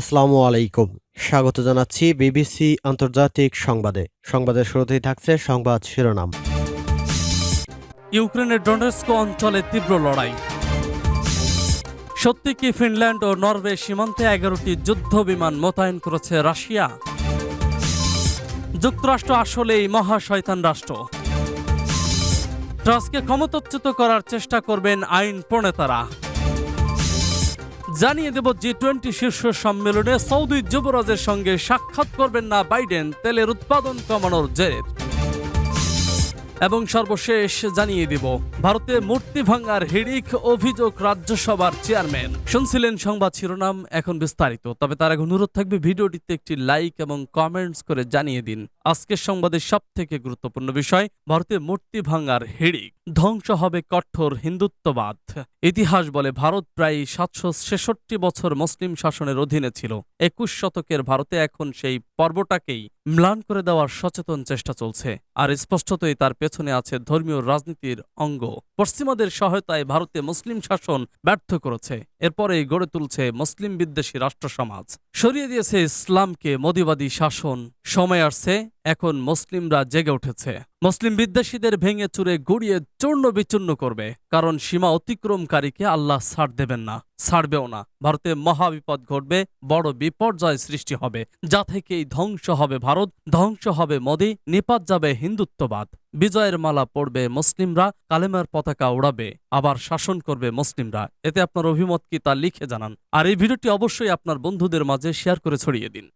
আসসালামু আলাইকুম। স্বাগত জানাচ্ছি বিবিসি আন্তর্জাতিক সংবাদে। সংবাদের শুরুতেই থাকছে সংবাদ শিরোনাম। ইউক্রেনের ডোনেস্কো অঞ্চলে তীব্র লড়াই। সত্যি কি ফিনল্যান্ড ও নরওয়ে সীমান্তে এগারোটি যুদ্ধ বিমান মোতায়েন করেছে রাশিয়া? যুক্তরাষ্ট্র আসলেই মহা শয়তান রাষ্ট্র। ট্রাসকে ক্ষমতাচ্যুত করার চেষ্টা করবেন আইন প্রণেতারা। জানিয়ে দেব জি টোয়েন্টি শীর্ষ সম্মেলনে সৌদি যুবরাজের সঙ্গে সাক্ষাৎ করবেন না বাইডেন, তেলের উৎপাদন কমানোর জের। এবং সর্বশেষ জানিয়ে দিব, ভারতে মূর্তি ভাঙার হিড়িক অভিযোগ রাজ্যসভার চেয়ারম্যান। শুনছিলেন সংবাদ শিরোনাম, এখন বিস্তারিত। তবে তার আগে অনুরোধ থাকবে ভিডিওটিতে একটি লাইক এবং কমেন্টস করে জানিয়ে দিন। আজকের সংবাদের সব থেকে গুরুত্বপূর্ণ বিষয়, ভারতে মূর্তি ভাঙার হিড়িক। ধ্বংস হবে কঠোর হিন্দুত্ববাদ। ইতিহাস বলে ভারত প্রায় সাতশো ছেষট্টি বছর মুসলিম শাসনের অধীনে ছিল। একুশ শতকের ভারতে এখন সেই পর্বটাকেই ম্লান করে দেওয়ার সচেতন চেষ্টা চলছে। আর স্পষ্টতই তার পেছনে আছে ধর্মীয় রাজনীতির অঙ্গ। পশ্চিমাদের সহায়তায় ভারতে মুসলিম শাসন ব্যর্থ করেছে। এরপরেই গড়ে তুলছে মুসলিম বিদ্বেষী রাষ্ট্র সমাজ সরিয়ে দিয়েছে ইসলামকে মদিবাদী শাসন। সময় আসছে, এখন মুসলিমরা জেগে উঠেছে। মুসলিম বিদ্বেষীদের ভেঙে চুরে গুড়িয়ে চূর্ণ বিচূর্ণ করবে, কারণ সীমা অতিক্রমকারীকে আল্লাহ ছাড় দেবেন না, ছাড়বেও না। ভারতে মহাবিপদ ঘটবে, বড় বিপর্যয় সৃষ্টি হবে। যা থেকেই ধ্বংস হবে ভারত, ধ্বংস হবে মোদি, নিপাত যাবে হিন্দুত্ববাদ। বিজয়ের মালা পড়বে মুসলিমরা, কালেমার পতাকা উড়াবে, আবার শাসন করবে মুসলিমরা। এতে আপনার অভিমত কি তা লিখে জানান। আর এই ভিডিওটি অবশ্যই আপনার বন্ধুদের মাঝে শেয়ার করে ছড়িয়ে দিন।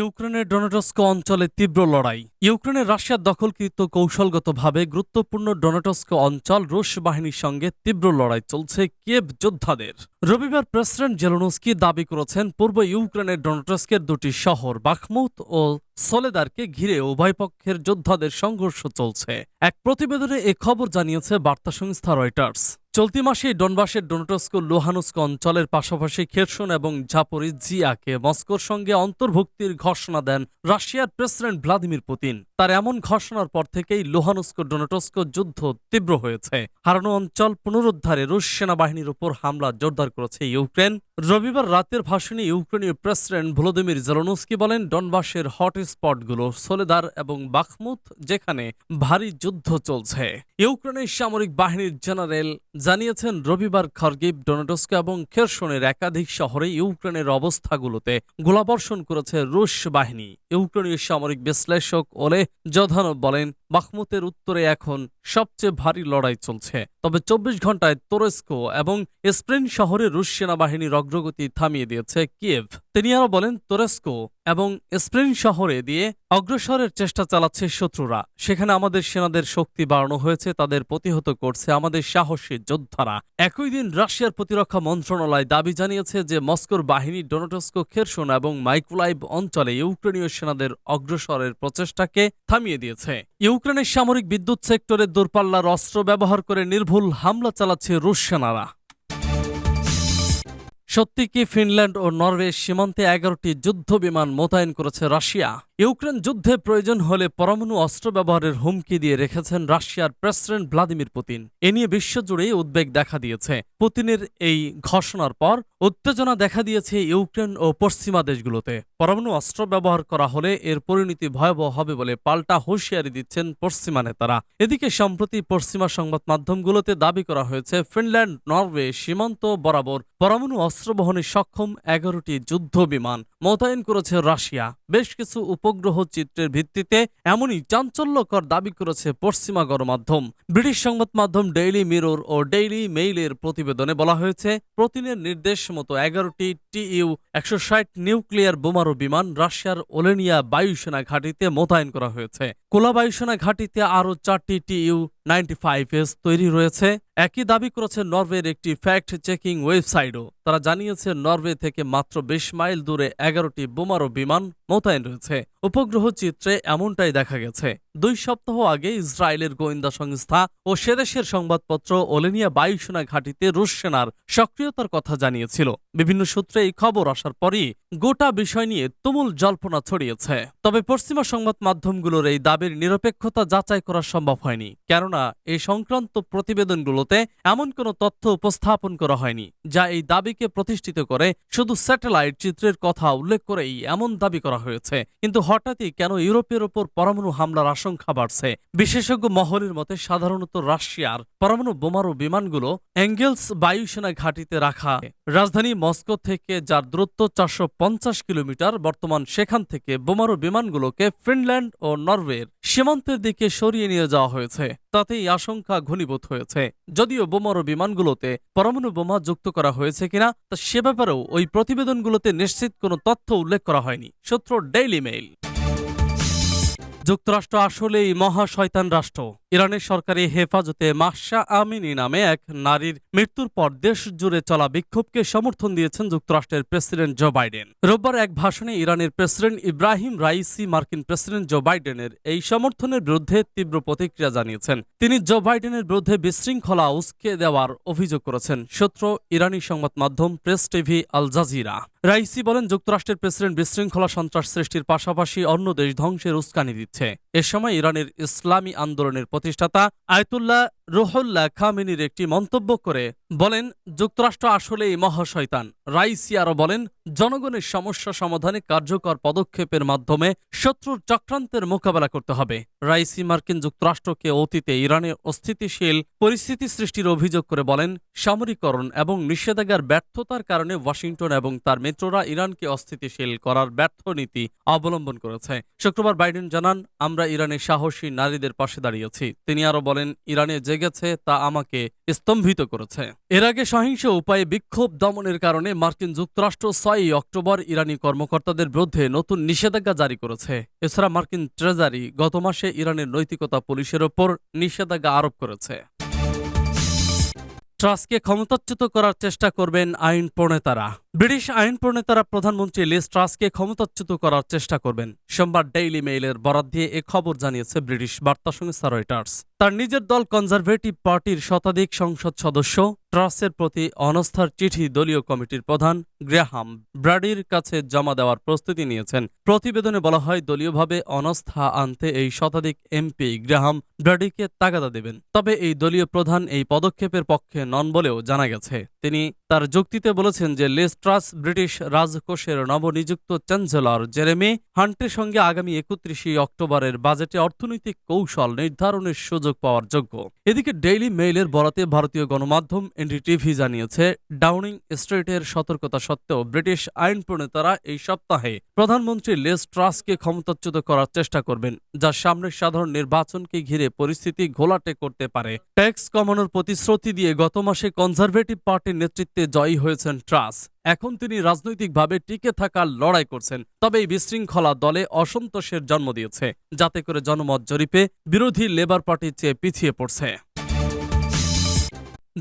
ইউক্রেনের ডোনেটস্ক অঞ্চলে তীব্র লড়াই। ইউক্রেনের রাশিয়ার দখলকৃত কৌশলগতভাবে গুরুত্বপূর্ণ ডোনেটস্ক অঞ্চল রুশ বাহিনীর সঙ্গে তীব্র লড়াই চলছে কিয়েভ যোদ্ধাদের। রবিবার প্রেসিডেন্ট জেলোনস্কি দাবি করেছেন, পূর্ব ইউক্রেনের ডোনেটস্কের দুটি শহর বাখমুত ও সোলেদারকে ঘিরে উভয় পক্ষের যোদ্ধাদের সংঘর্ষ চলছে। এক প্রতিবেদনে এ খবর জানিয়েছে বার্তা সংস্থা রয়টার্স। চলতি মাসে ডনবাসের ডোনেটস্ক লোহানুস্ক অঞ্চলের পাশাপাশি খেরসন এবং ঝাপরিজিয়াকে মস্কোর সঙ্গে অন্তর্ভুক্তির ঘোষণা দেন রাশিয়ার প্রেসিডেন্ট ভ্লাদিমির পুতিন। তার এমন ঘোষণার পর থেকেই লোহানুস্ক ডোনেটস্ক যুদ্ধ তীব্র হয়েছে। হারানো অঞ্চল পুনরুদ্ধারে রুশ সেনাবাহিনীর উপর হামলা জোরদার করেছে ইউক্রেন। রবিবার রাতের ভাষণে ইউক্রেনীয় প্রেসিডেন্ট ভলোদিমির জেলনস্কি বলেন, ডনবাসের হটস্পটগুলো সোলেদার এবং বাখমুত, যেখানে ভারী যুদ্ধ চলছে। ইউক্রেনের সামরিক বাহিনীর জেনারেল জানিয়েছেন, রবিবার খর্গিভ ডোনেটস্ক এবং খেরসনের একাধিক শহরে ইউক্রেনের অবস্থাগুলোতে গোলাবর্ষণ করেছে রুশ বাহিনী। ইউক্রেনীয় সামরিক বিশ্লেষক ওলে জধানব বলেন, বাখমুতের উত্তরে এখন সবচেয়ে ভারী লড়াই চলছে। তবে চব্বিশ ঘন্টায় তোরেস্কো এবং স্প্রিন শহরে রুশ সেনাবাহিনীর অগ্রগতি থামিয়ে দিয়েছে কিয়েভ। তিনি আরও বলেন, তোরেস্কো এবং স্প্রিন শহরে দিয়ে অগ্রসরের চেষ্টা চালাচ্ছে শত্রুরা। সেখানে আমাদের সেনাদের শক্তি বাড়ানো হয়েছে, তাদের প্রতিহত করছে আমাদের সাহসী যোদ্ধারা। একই দিন রাশিয়ার প্রতিরক্ষা মন্ত্রণালয় দাবি জানিয়েছে যে মস্কোর বাহিনী ডোনেটস্কো, খেরসন এবং মাইকোলাইভ অঞ্চলে ইউক্রেনীয় সেনাদের অগ্রসরের প্রচেষ্টাকে থামিয়ে দিয়েছে। ইউক্রেনের সামরিক বিদ্যুৎ সেক্টরে দূরপাল্লার অস্ত্র ব্যবহার করে নির্ভুল হামলা চালাচ্ছে রুশ সেনারা। সত্যি কি ফিনল্যান্ড ও নরওয়ে সীমান্তে এগারোটি যুদ্ধ বিমান মোতায়েন করেছে রাশিয়া? ইউক্রেন যুদ্ধে প্রয়োজন হলে পরমাণু অস্ত্র ব্যবহারের হুমকি দিয়ে রেখেছেন রাশিয়ার প্রেসিডেন্ট ভ্লাদিমির পুতিন। এ নিয়ে বিশ্বজুড়েই উদ্বেগ দেখা দিয়েছে। পুতিনের এই ঘোষণার পর উত্তেজনা দেখা দিয়েছে ইউক্রেন ও পশ্চিমা দেশগুলোতে। পরমাণু অস্ত্র ব্যবহার করা হলে এর পরিণতি ভয়াবহ হবে বলে পাল্টা হুঁশিয়ারি দিচ্ছেন পশ্চিমা নেতারা। এদিকে সম্প্রতি পশ্চিমা সংবাদ মাধ্যমগুলোতে দাবি করা হয়েছে, ফিনল্যান্ড, নরওয়ে সীমান্ত বরাবর পরমাণু অস্ত্র বহনে সক্ষম এগারোটি যুদ্ধ বিমান মোতায়েন করেছে রাশিয়া। বেশ কিছু উপগ্রহ চিত্রের ভিত্তিতে এমনই চাঞ্চল্যকর দাবি করেছে পশ্চিমা গণমাধ্যম। ব্রিটিশ সংবাদ মাধ্যম ডেইলি মিরর ও ডেইলি মেইলের প্রতিবেদনে বলা হয়েছে প্রতিনের নির্দেশ মতো এগারোটি টিইউ, একশো ষাট নিউক্লিয়ার বোমারু বিমান রাশিয়ার ওলেনিয়া বায়ুসেনা ঘাঁটিতে মোতায়েন করা হয়েছে। কোলা বায়ুসেনা ঘাঁটিতে আরও চারটি টিইউ, নাইনটি ফাইভ এস তৈরি রয়েছে। একই দাবি করেছে নরওয়ের একটি ফ্যাক্ট চেকিং ওয়েবসাইটও। তারা জানিয়েছে, নরওয়ে থেকে মাত্র বিশ মাইল দূরে এগারোটি বোমারো বিমান মোতায়েন রয়েছে। উপগ্রহ চিত্রে এমনটাই দেখা গেছে। দুই সপ্তাহ আগে ইসরায়েলের গোয়েন্দা সংস্থা ও সেদেশের সংবাদপত্র ওলেনিয়া বায়ুসেনা ঘাঁটিতে রুশ সেনার সক্রিয়তার কথা জানিয়েছিল। বিভিন্ন সূত্রে এই খবর আসার পরই গোটা বিষয় নিয়ে তুমুল জল্পনা ছড়িয়েছে। তবে পশ্চিমা সংবাদ মাধ্যমগুলোর এই দাবির নিরপেক্ষতা যাচাই করা সম্ভব হয়নি, কেননা এই সংক্রান্ত প্রতিবেদনগুলোতে এমন কোনো তথ্য উপস্থাপন করা হয়নি, যা এই দাবিকে প্রতিষ্ঠিত করে শুধু স্যাটেলাইট চিত্রের কথা উল্লেখ করেই এমন দাবি করা হয়েছে। কিন্তু হঠাৎই কেন ইউরোপের ওপর পরমাণু হামলার আশঙ্কা বাড়ছে? বিশেষজ্ঞ মহলের মতে সাধারণত রাশিয়ার পরমাণু বোমারু বিমানগুলো অ্যাঙ্গেলস বায়ুসেনা ঘাঁটিতে রাখা। রাজধানী মস্কো থেকে, যার দূরত্ব চারশো পঞ্চাশ কিলোমিটার, বর্তমান সেখান থেকে বোমারু বিমানগুলোকে ফিনল্যান্ড ও নরওয়ের সীমান্তের দিকে সরিয়ে নিয়ে যাওয়া হয়েছে। তাতেই আশঙ্কা ঘনীভূত হয়েছে। যদিও বোমারু বিমানগুলোতে পরমাণু বোমা যুক্ত করা হয়েছে কিনা, তা সে ব্যাপারেও ওই প্রতিবেদনগুলোতে নিশ্চিত কোনো তথ্য উল্লেখ করা হয়নি, সূত্র ডেইলি মেইল যুক্তরাষ্ট্র আসলেই মহাশয়তান রাষ্ট্র। ইরানের সরকারি হেফাজতে মাহসা আমিনী নামে এক নারীর মৃত্যুর পর দেশ জুড়ে চলা বিক্ষোভকে সমর্থন দিয়েছেন যুক্তরাষ্ট্রের প্রেসিডেন্ট জো বাইডেন। রোববার এক ভাষণে ইরানের প্রেসিডেন্ট ইব্রাহিম রাইসি মার্কিন প্রেসিডেন্ট জো বাইডেনের এই সমর্থনের বিরুদ্ধে তীব্র প্রতিক্রিয়া জানিয়েছেন। তিনি জো বাইডেনের বিরুদ্ধে বিশৃঙ্খলা উস্কে দেওয়ার অভিযোগ করেছেন, সূত্র ইরানি সংবাদ মাধ্যম Press TV Al Jazeera. Raisi বলেন, যুক্তরাষ্ট্রের প্রেসিডেন্ট বিশৃঙ্খলা সন্ত্রাস সৃষ্টির পাশাপাশি অন্য দেশ ধ্বংসের উস্কানি দিচ্ছে। এ সময় ইরানের ইসলামী আন্দোলনের প্রতিষ্ঠাতা আয়তুল্লাহ রুহুল্লাহ খামিনির একটি মন্তব্য করে বলেন, যুক্তরাষ্ট্র আসলেই মহাশয়তান। রাইসি আরও বলেন, জনগণের সমস্যা সমাধানে কার্যকর পদক্ষেপের মাধ্যমে শত্রুর চক্রান্তের মোকাবেলা করতে হবে। রাইসি মার্কিন যুক্তরাষ্ট্রকে অতীতে ইরানে অস্থিতিশীল পরিস্থিতি সৃষ্টির অভিযোগ করে বলেন সামরিকরণ এবং নিষেধাজ্ঞার ব্যর্থতার কারণে ওয়াশিংটন এবং তার মিত্ররা ইরানকে অস্থিতিশীল করার ব্যর্থ নীতি অবলম্বন করেছে। শুক্রবার বাইডেন জানান, আমরা ইরানের সাহসী নারীদের পাশে দাঁড়িয়েছি। তিনি আরও বলেন, ইরানে জেগেছে তা আমাকে স্তম্ভিত করেছে। এর আগে সহিংস উপায়ে বিক্ষোভ দমনের কারণে মার্কিন যুক্তরাষ্ট্র ছয়ই অক্টোবর ইরানি কর্মকর্তাদের বিরুদ্ধে নতুন নিষেধাজ্ঞা জারি করেছে। এছাড়া মার্কিন ট্রেজারি গত মাসে ইরানের নৈতিকতা পুলিশের ওপর নিষেধাজ্ঞা আরোপ করেছে। ট্রাস্টকে ক্ষমতাচ্যুত করার চেষ্টা করবেন আইন প্রণেতারা ব্রিটিশ আইন প্রণেতারা প্রধানমন্ত্রী লিস ট্রাস্টকে ক্ষমতাচ্যুত করার চেষ্টা করবেন। সোমবার ডেইলি মেইলের বরাত দিয়ে এ খবর জানিয়েছে ব্রিটিশ বার্তা সংস্থা রয়টার্স তার নিজের দল কনজারভেটিভ পার্টির শতাধিক সংসদ সদস্য ট্রাসের প্রতি অনাস্থার চিঠি দলীয় কমিটির প্রধান গ্রাহাম ব্রাডির কাছে জমা দেওয়ার প্রস্তুতি নিয়েছেন। প্রতিবেদনে বলা হয়, দলীয়ভাবে অনাস্থা আনতে এই শতাধিক এমপি গ্রাহাম ব্রাডিকে তাগাদা দেবেন। তবে এই দলীয় প্রধান এই পদক্ষেপের পক্ষে নন বলেও জানা গেছে। তিনি তার যুক্তিতে বলেছেন যে লেস্ট্রাস ব্রিটিশ রাজকোষের নবনিযুক্ত চ্যান্সেলর জেরেমি হান্টের সঙ্গে আগামী একত্রিশে অক্টোবরের বাজেটে অর্থনৈতিক কৌশল নির্ধারণের সুযোগ পাওয়ার যোগ্য। এদিকে ডেইলি মেইলের বরাতে ভারতীয় গণমাধ্যম এনডিটিভি জানিয়েছে, ডাউনিং স্ট্রিটের সতর্কতা সত্ত্বেও ব্রিটিশ আইন প্রণেতারা এই সপ্তাহে প্রধানমন্ত্রী লেস ট্রাসকে ক্ষমতাচ্যুত করার চেষ্টা করবেন, যা সামনের সাধারণ নির্বাচনকে ঘিরে পরিস্থিতি ঘোলাটে করতে পারে। ট্যাক্স কমানোর প্রতিশ্রুতি দিয়ে গত মাসে কনজারভেটিভ পার্টির নেতৃত্বে জয়ী হয়েছেন ট্রাস। এখন তিনি রাজনৈতিকভাবে টিকে থাকার লড়াই করছেন তবে এই বিশৃঙ্খলা দলে অসন্তোষের জন্ম দিয়েছে, যাতে করে জনমত জরিপে বিরোধী লেবার পার্টির চেয়ে পিছিয়ে পড়ছে।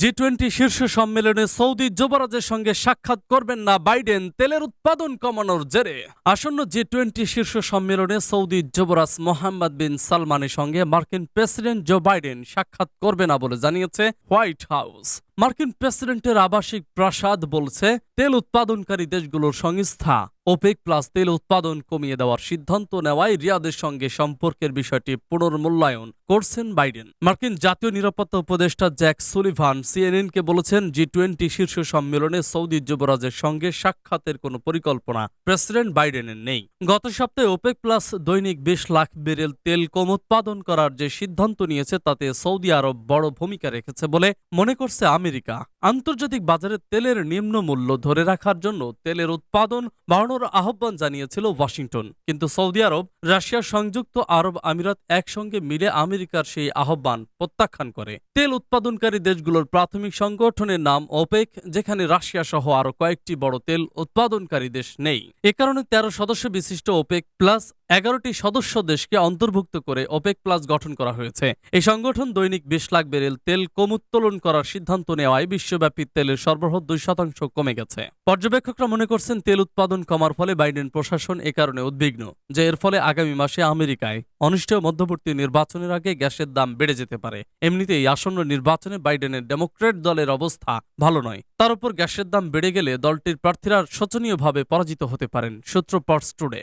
জি টোয়েন্টি শীর্ষ সম্মেলনে সৌদি যুবরাজের সঙ্গে সাক্ষাৎ করবেন না বাইডেন, তেলের উৎপাদন কমানোর জেরে। আসন্ন জি টোয়েন্টি শীর্ষ সম্মেলনে সৌদি যুবরাজ মোহাম্মদ বিন সালমানের সঙ্গে মার্কিন প্রেসিডেন্ট জো বাইডেন সাক্ষাৎ করবে না বলে জানিয়েছে হোয়াইট হাউস। মার্কিন প্রেসিডেন্টের আবাসিক প্রাসাদ বলছে, তেল উৎপাদনকারী দেশগুলোর সংস্থা ওপেক প্লাস তেল উৎপাদন কমিয়ে দেওয়ার সিদ্ধান্ত নেওয়ায় রিয়াদের সঙ্গে সম্পর্কের বিষয়টি পুনর্মূল্যায়ন করছেন বাইডেন। মার্কিন জাতীয় নিরাপত্তা উপদেষ্টা জ্যাক সুলিভান সিএনএনকে বলেছেন জি টোয়েন্টি শীর্ষ সম্মেলনে সৌদি যুবরাজের সঙ্গে সাক্ষাতের কোনো পরিকল্পনা প্রেসিডেন্ট বাইডেনের নেই। গত সপ্তাহে ওপেক প্লাস দৈনিক বিশ লাখ বেরেল তেল কম উৎপাদন করার যে সিদ্ধান্ত নিয়েছে, তাতে সৌদি আরব বড় ভূমিকা রেখেছে বলে মনে করছে আমেরিকা আন্তর্জাতিক বাজারে তেলের নিম্ন মূল্য ধরে রাখার জন্য তেলের উৎপাদন বাড়ানোর আহ্বান জানিয়েছিল ওয়াশিংটন। কিন্তু সৌদি আরব, রাশিয়া সংযুক্ত আরব আমিরাত একসঙ্গে মিলে আমেরিকার সেই আহ্বান প্রত্যাখ্যান করে। তেল উৎপাদনকারী দেশগুলোর প্রাথমিক সংগঠনের নাম ওপেক, যেখানে রাশিয়া সহ আরও কয়েকটি বড় তেল উৎপাদনকারী দেশ নেই। এ কারণে তেরো সদস্য বিশিষ্ট ওপেক প্লাস এগারোটি সদস্য দেশকে অন্তর্ভুক্ত করে ওপেক প্লাস গঠন করা হয়েছে। এই সংগঠন দৈনিক বিশ লাখ বেরেল তেল কম উত্তোলন করার সিদ্ধান্ত নেওয়ায় বিশ্বব্যাপী তেলের সরবরাহ দুই শতাংশ কমে গেছে। পর্যবেক্ষকরা মনে করছেন তেল উৎপাদন কমার ফলে বাইডেন প্রশাসন এ কারণে উদ্বিগ্ন, যে এর ফলে আগামী মাসে আমেরিকায় অনুষ্ঠেয় মধ্যবর্তী নির্বাচনের আগে গ্যাসের দাম বেড়ে যেতে পারে। এমনিতেই আসন্ন নির্বাচনে বাইডেনের ডেমোক্রেট দলের অবস্থা ভালো নয়। তার উপর গ্যাসের দাম বেড়ে গেলে দলটির প্রার্থীরা শোচনীয়ভাবে পরাজিত হতে পারেন, সূত্র পটস টুডে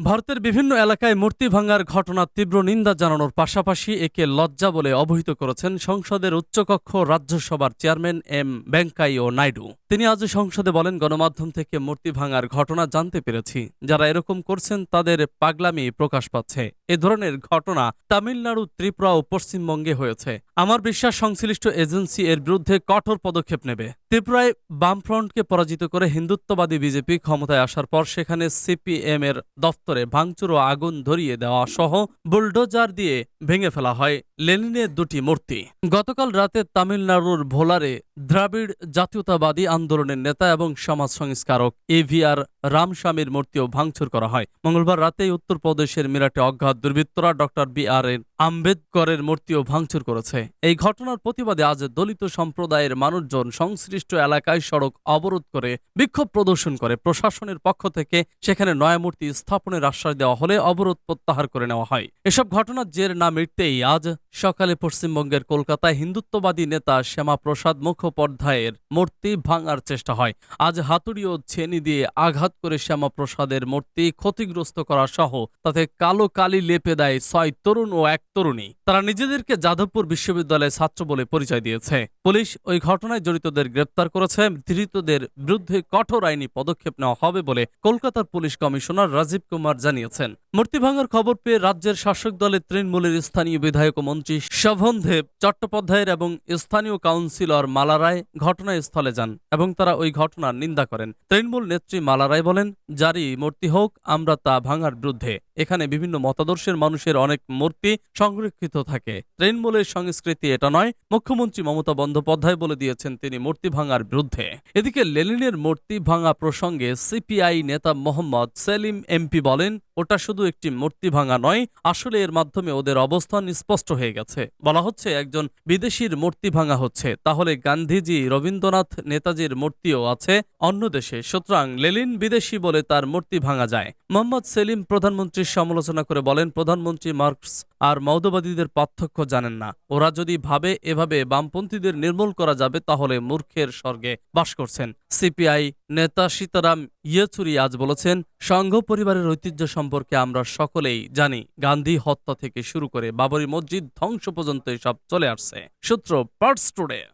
ভারতের বিভিন্ন এলাকায় মূর্তি ভাঙার ঘটনার তীব্র নিন্দা জানানোর পাশাপাশি একে লজ্জা বলে অবহিত করেছেন সংসদের উচ্চকক্ষ রাজ্যসভার চেয়ারম্যান এম ও নাইডু। তিনি আজ সংসদে বলেন, গণমাধ্যম থেকে মূর্তি ভাঙার ঘটনা জানতে পেরেছি। যারা এরকম করছেন, তাদের পাগলামি প্রকাশ পাচ্ছে। এ ধরনের ঘটনা তামিলনাড়ু, ত্রিপুরা ও পশ্চিমবঙ্গে হয়েছে। আমার বিশ্বাস, সংশ্লিষ্ট এজেন্সি এর বিরুদ্ধে কঠোর পদক্ষেপ নেবে। ত্রিপুরায় বামফ্রন্টকে পরাজিত করে হিন্দুত্ববাদী বিজেপি ক্ষমতায় আসার পর সেখানে সিপিএম এর দফতরে ভাঙচুর ও আগুন ধরিয়ে দেওয়া সহ বুলডোজার দিয়ে ভেঙে ফেলা হয় লেনিনের দুটি মূর্তি। গতকাল রাতে তামিলনাড়ুর ভোলারে দ্রাবিড় জাতীয়তাবাদী আন্দোলনের নেতা এবং সমাজ সংস্কারক এভিআর রামস্বামীর মূর্তিও ভাঙচুর করা হয়। মঙ্গলবার রাতেই উত্তরপ্রদেশের মিরাটে অজ্ঞাত দুর্বৃত্তরা ডক্টর বি আর এর আম্বেদকরের মূর্তিও ভাঙচুর করেছে। এই ঘটনার প্রতিবাদে আজ দলিত সম্প্রদায়ের মানুষজন সংশ্লিষ্ট এলাকায় সড়ক অবরোধ করে বিক্ষোভ প্রদর্শন করে। প্রশাসনের পক্ষ থেকে সেখানে নয়া মূর্তি স্থাপনের আশ্বাস দেওয়া হলে অবরোধ প্রত্যাহার করে নেওয়া হয়। এসব ঘটনার জের না মিটতেই আজ সকালে পশ্চিমবঙ্গের কলকাতায় হিন্দুত্ববাদী নেতা শ্যামাপ্রসাদ মুখোপাধ্যায়ের মূর্তি ভাঙার চেষ্টা হয়। আজ হাতুড়ি ও ছেনি দিয়ে আঘাত করে শ্যামাপ্রসাদের মূর্তি ক্ষতিগ্রস্ত করা সহ তাতে কালো কালি লেপে দেয় ছয় তরুণ ও এক তরুণী। তারা নিজেদেরকে যাদবপুর বিশ্ববিদ্যালয়ের ছাত্র বলে পরিচয় দিয়েছে। পুলিশ ওই ঘটনায় জড়িতদের গ্রেপ্তার করেছে। ধৃতদের বিরুদ্ধে কঠোর আইনি পদক্ষেপ নেওয়া হবে বলে কলকাতার পুলিশ কমিশনার রাজীব কুমার জানিয়েছেন। মূর্তি ভাঙার খবর পেয়ে রাজ্যের শাসক দলের তৃণমূলের স্থানীয় বিধায়ক ও মন্ত্রী শোভনদেব চট্টোপাধ্যায়ের এবং স্থানীয় কাউন্সিলর মালারায় ঘটনাস্থলে যান এবং তারা ওই ঘটনার নিন্দা করেন। তৃণমূল নেত্রী মালা রায় বলেন, জারি মূর্তি হোক, আমরা তা ভাঙার বিরুদ্ধে এখানে বিভিন্ন মতাদর্শের মানুষের অনেক মূর্তি সংরক্ষিত থাকে। তৃণমূলের সংস্কৃতি এটা নয়, মুখ্যমন্ত্রী মমতা বন্দ্যোপাধ্যায় বলে দিয়েছেন তিনি মূর্তি ভাঙার বিরুদ্ধে। এদিকে লেনিনের মূর্তি ভাঙা প্রসঙ্গে সিপিআই নেতা মোহাম্মদ সেলিম এমপি বলেন, ওটা শুধু একটি মূর্তি ভাঙা নয়, আসলে এর মাধ্যমে ওদের অবস্থান স্পষ্ট হয়ে গেছে। বলা হচ্ছে একজন বিদেশির মূর্তি ভাঙা হচ্ছে। তাহলে গান্ধীজি, রবীন্দ্রনাথ নেতাজির মূর্তিও আছে অন্য দেশে। সুতরাং লেলিন বিদেশি বলে তার মূর্তি ভাঙা যায়। মোহাম্মদ সেলিম প্রধানমন্ত্রীর সমালোচনা করে বলেন, প্রধানমন্ত্রী মার্কস আর মৌদবাদীদের পার্থক্য জানেন না। ওরা যদি ভাবে এভাবে বামপন্থীদের নির্মূল করা যাবে, তাহলে মূর্খের স্বর্গে বাস করছেন। সিপিআই নেতা সীতারাম ইয়েচুরি আজ বলেছেন, সংঘ পরিবারের ঐতিহ্য সম্পর্কে আমরা সকলেই জানি। গান্ধী হত্যা থেকে শুরু করে বাবরি মসজিদ ধ্বংস পর্যন্ত এসব চলে আসছে। সূত্র পার্টস টুডে।